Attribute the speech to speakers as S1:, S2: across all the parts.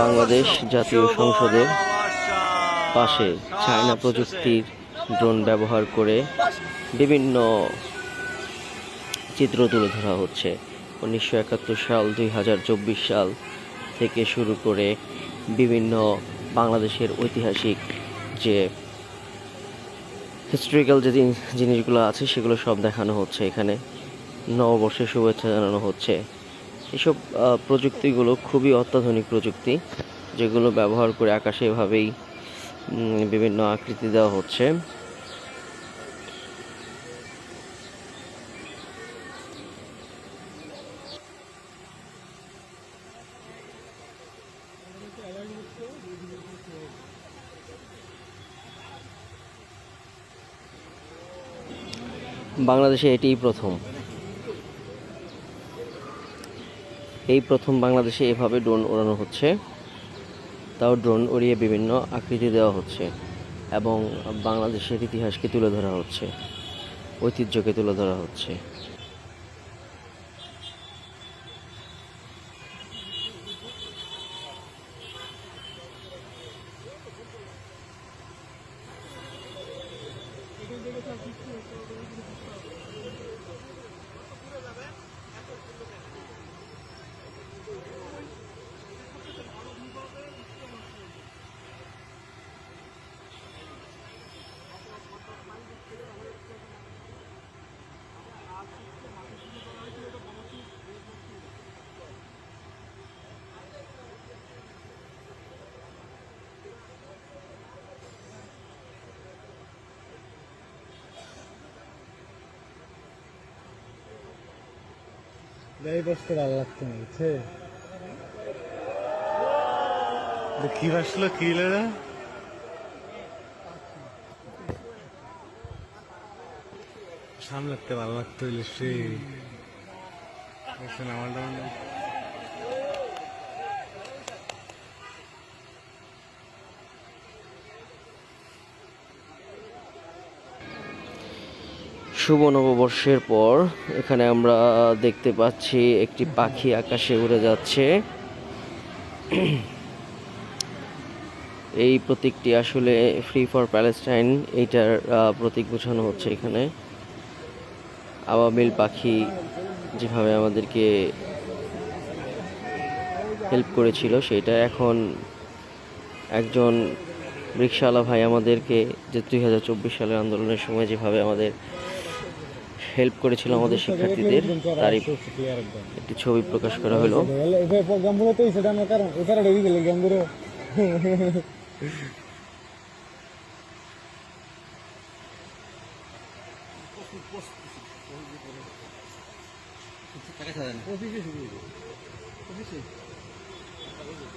S1: বাংলাদেশ জাতীয় সংসদের পাশে চায়না প্রযুক্তির ড্রোন ব্যবহার করে বিভিন্ন চিত্র তুলে ধরা হচ্ছে। উনিশশো একাত্তর সাল, দুই হাজার চব্বিশ সাল থেকে শুরু করে বিভিন্ন বাংলাদেশের ঐতিহাসিক যে হিস্টোরিক্যাল যে জিনিসগুলো আছে, সেগুলো সব দেখানো হচ্ছে এখানে। নববর্ষের শুভেচ্ছা জানানো হচ্ছে। এসব প্রযুক্তিগুলো খুবই অত্যাধুনিক প্রযুক্তি, যেগুলো ব্যবহার করে আকাশে এভাবেই বিভিন্ন আকৃতি দেওয়া হচ্ছে। বাংলাদেশে এটিই প্রথম। এই প্রথম বাংলাদেশে এভাবে ড্রোন ওড়ানো হচ্ছে। তাও ড্রোন উড়িয়ে বিভিন্ন আকৃতি দেওয়া হচ্ছে এবং বাংলাদেশের ইতিহাসকে তুলে ধরা হচ্ছে, ঐতিহ্যকে তুলে ধরা হচ্ছে।
S2: এই লাগতো বলছে বুঝছে কি বাসলো কি লেরা? সামলাতে ভালো লাগতো ইলিশ আমার
S1: শুভ নববর্ষের পর এখানে আমরা দেখতে পাচ্ছি একটি পাখি আকাশে উড়ে যাচ্ছে। এই প্রতীকটি আসলে ফ্রি ফর প্যালেস্টাইন এইটার প্রতীক বোঝানো হচ্ছে এখানে। আবাবিল পাখি যেভাবে আমাদেরকে হেল্প করেছিল, সেটা এখন একজন রিক্সাওয়ালা ভাই আমাদেরকে যে দুই হাজার চব্বিশ সালের আন্দোলনের সময় যেভাবে আমাদের হেল্প করেছিল আমাদের শিক্ষার্থীদের। তারই একটি ছবি প্রকাশ করা হলো।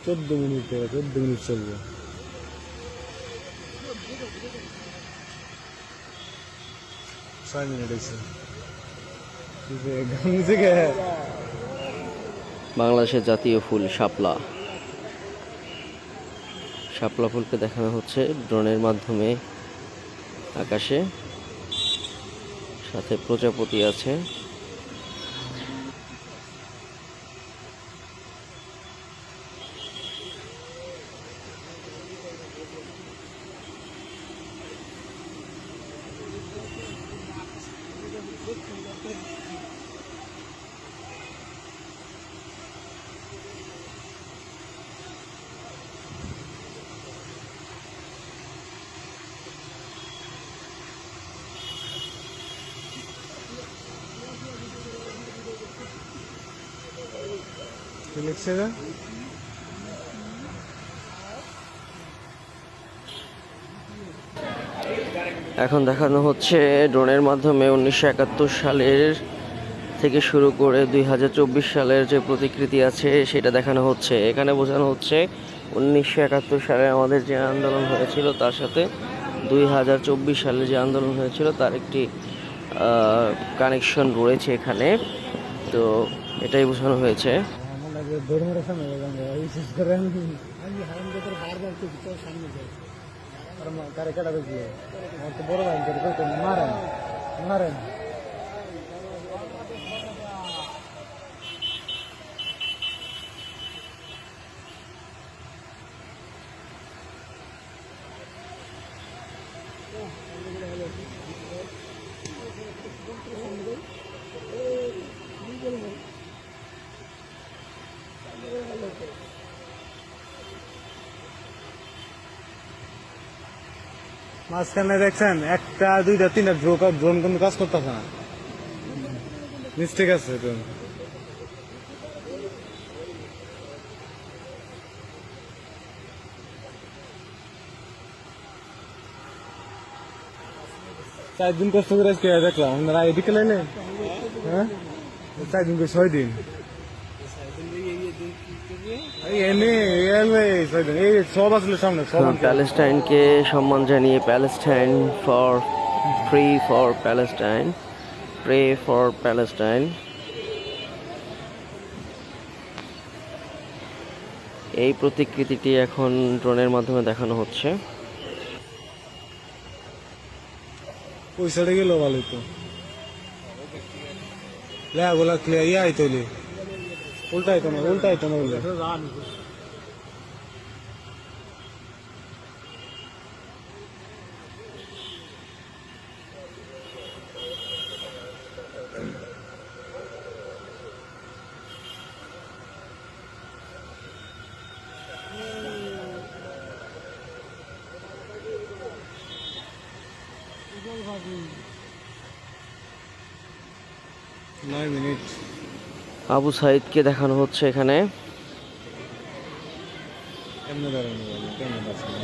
S2: চোদ্দ মিনিট চোদ্দ মিনিট চলবে ছয় মিনিট হয়েছে।
S1: বাংলাদেশের জাতীয় ফুল শাপলা। শাপলা ফুলকে দেখানো হচ্ছে ড্রোনের মাধ্যমে আকাশে। সাথে প্রজাপতি আছে।
S2: কি
S1: এখন দেখানো হচ্ছে ড্রোনের মাধ্যমে উনিশশো একাত্তর সালের থেকে শুরু করে দুই হাজার চব্বিশ সালের যে প্রতিকৃতি আছে, সেটা দেখানো হচ্ছে। এখানে বোঝানো হচ্ছে উনিশশো একাত্তর সালে আমাদের যে আন্দোলন হয়েছিল, তার সাথে দুই হাজার চব্বিশ সালে যে আন্দোলন হয়েছিল, তার একটি কানেকশন রয়েছে এখানে। তো এটাই বোঝানো হয়েছে।
S2: সামনে கரை கடை வைக்கல போகிறதா இருக்கு மாறேன் மாறேன் মাঝখানে দেখছেন, একটা, দুইটা, তিনটা ড্রো ড্রোন কোনো কাজ করতেছে না। মিস্টেক আছে তো চার দিন কষ্ট করে দেখলাম, আপনারা এদিকে লাইনে? হ্যাঁ? চার দিন ছয় দিন এই এনে এই এনে ছয় দিন এই সব আসলে সামনে সব আনতে-
S1: প্যালেস্টাইনকে সম্মান জানিয়ে Palestine for free for Palestine pray for Palestine. এই প্রতিকৃতিটি এখন ড্রোনের মাধ্যমে দেখানো হচ্ছে।
S2: ওই সাইডে গেল ভালো তো। লে গোলা ক্লিয়ার ইয়ে আইতো उल्टा ही तो नहीं उल्टा ही तो नहीं हम्म। Nine minutes.
S1: আবু সাইদকে দেখানো হচ্ছে এখানে।